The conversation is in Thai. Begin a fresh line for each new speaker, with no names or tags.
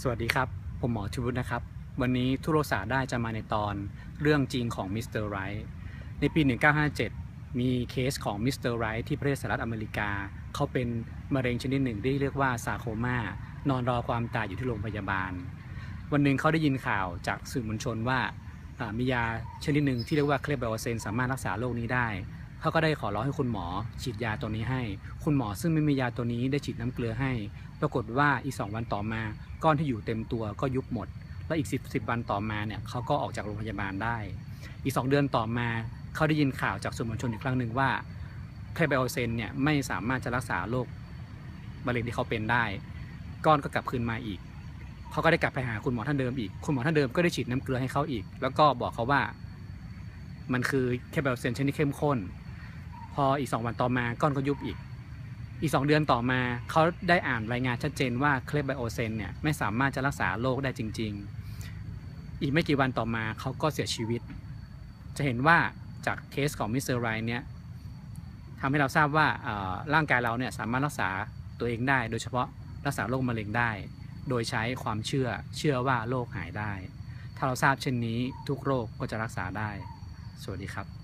สวัสดีครับ ผมหมอชูวุฒินะครับ วันนี้ทุโรศาสได้จะมาในตอนเรื่องจริงของมิสเตอร์ไรท์ในปี 1957 มีเคสของมิสเตอร์ไรท์ที่ประเทศสหรัฐอเมริกา เขาเป็นมะเร็งชนิดหนึ่งที่เรียกว่าซาโคมานอนรอความตายอยู่ที่โรงพยาบาล วันหนึ่งเขาได้ยินข่าวจากสื่อมวลชนว่ามียาชนิดหนึ่งที่เรียกว่าเคลบไบโอเซนสามารถรักษาโรคนี้ได้ เขาก็ได้ขอร้องให้คุณหมอฉีดยาตัวนี้ให้ คุณหมอซึ่งไม่มียาตัวนี้ได้ฉีดน้ำเกลือให้ ปรากฏว่าอีก 2 วันต่อมา ก้อนที่อยู่เต็มตัวก็ยุบหมด แล้วอีก 10 10วันต่อมาเนี่ยเขาก็ออกจากโรงพยาบาลได้ อีก 2 เดือนต่อมาเขาได้ยินข่าวจากสื่อมวลชนอีกครั้งหนึ่งว่าไคไบโอเซนเนี่ยไม่สามารถจะรักษาโรคมะเร็งที่เขาเป็นได้ ก้อนก็กลับคืนมาอีกเขาก็ได้กลับไปหาคุณหมอท่านเดิมอีก คุณหมอท่านเดิมก็ได้ฉีดน้ำเกลือให้เขาอีก แล้วก็บอกเขาว่า มันคือไคไบโอเซนชนิดเข้มข้น พออีก 2 วันต่อมาก้อนก็ยุบอีก อีก 2 เดือนต่อมาเขาได้อ่านรายงานชัดเจนว่าเคลบไบโอเซนเนี่ยไม่สามารถจะรักษาโรคได้จริง ๆ อีกไม่กี่วันต่อมาเขาก็เสียชีวิต จะเห็นว่าจากเคสของมิสเตอร์ไรเนี่ยทำให้เราทราบว่าร่างกายเราเนี่ยสามารถรักษาตัวเองได้ โดยเฉพาะรักษาโรคมะเร็งได้ โดยใช้ความเชื่อเชื่อว่าโรคหายได้ ถ้าเราทราบเช่นนี้ทุกโรคก็จะรักษาได้ สวัสดีครับ